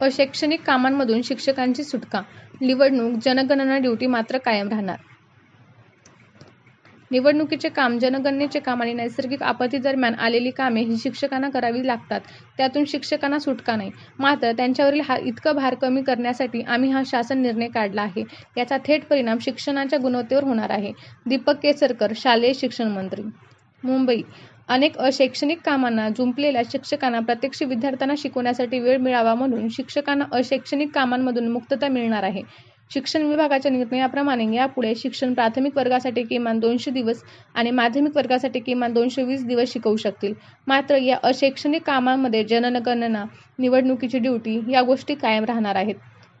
अशैक्षणिक कामांमधून शिक्षकांची सुटका, निवडणूक जनगणना ड्युटी मात्र कायम राहणार निवडणुकीचे काम, जनगणनेचे काम आणि नैसर्गिक आपत्ती दरम्यान आलेली कामे ही शिक्षकांना करावी लागतात. त्यातून शिक्षकांना सुटका नाही. मात्र त्यांच्यावरील हा इतका भार कमी करण्यासाठी आम्ही हा शासन निर्णय काढला आहे. याचा थेट परिणाम शिक्षणाच्या गुणवत्तेवर होणार आहे. दीपक केसरकर, शालेय शिक्षण मंत्री, मुंबई अनेक अशैक्षणिक कामांना जुंपलेल्या शिक्षकांना प्रत्यक्ष विद्यार्थ्यांना शिकवण्यासाठी वेळ मिळावा म्हणून शिक्षकांना अशैक्षणिक कामांमधून मुक्तता मिळणार आहे. शिक्षण विभागाच्या निर्णयाप्रमाणे यापुढे शिक्षण प्राथमिक वर्गासाठी किमान दोनशे दिवस आणि माध्यमिक वर्गासाठी किमान दोनशे वीस दिवस शिकवू शकतील. मात्र या अशैक्षणिक कामांमध्ये जनगणना, निवडणुकीची ड्युटी या गोष्टी कायम राहणार आहेत.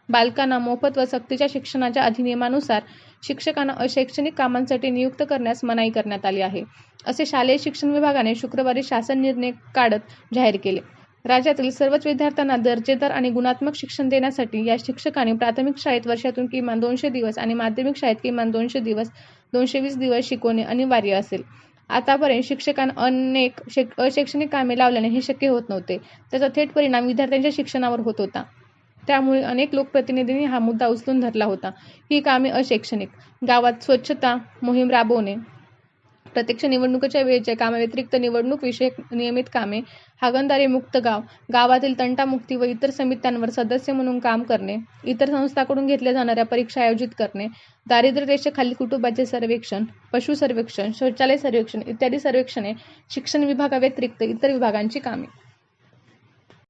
बालकांना मोफत व सक्तीच्या शिक्षणाच्या अधिनियमानुसार शिक्षकांना अशैक्षणिक कामांसाठी नियुक्त करण्यास मनाई करण्यात आली आहे, असे शालेय शिक्षण विभागाने शुक्रवारी शासन निर्णय काढत जाहीर केले. राज्यातील सर्वच विद्यार्थ्यांना दर्जेदार आणि गुणात्मक शिक्षण देण्यासाठी या शिक्षकांनी प्राथमिक शाळेत वर्षातून किमान दोनशे दिवस आणि माध्यमिक शाळेत किमान दोनशे दिवस, दोनशे वीस दिवस शिकवणे अनिवार्य असेल. आतापर्यंत शिक्षकांना अनेक अशैक्षणिक कामे लावल्याने हे शक्य होत नव्हते. त्याचा थेट परिणाम विद्यार्थ्यांच्या शिक्षणावर होत होता. त्यामुळे अनेक लोकप्रतिनिधींनी हा मुद्दा उचलून धरला होता. ही कामे अशैक्षणिक, गावात स्वच्छता मोहीम राबवणे, प्रत्यक्ष निवडणुकीच्या वेळेच्या कामाव्यतिरिक्त निवडणूक-विषयक नियमित कामे, हागणदारीमुक्त गाव, गावातील तंटामुक्ती व इतर समित्यांवर सदस्य म्हणून काम करणे, इतर संस्थांकडून घेतल्या जाणाऱ्या परीक्षा आयोजित करणे, दारिद्र्यरेषेखालील कुटुंबाचे सर्वेक्षण, पशु सर्वेक्षण, शौचालय सर्वेक्षण इत्यादी सर्वेक्षणे शिक्षण विभागाव्यतिरिक्त इतर विभागांची कामे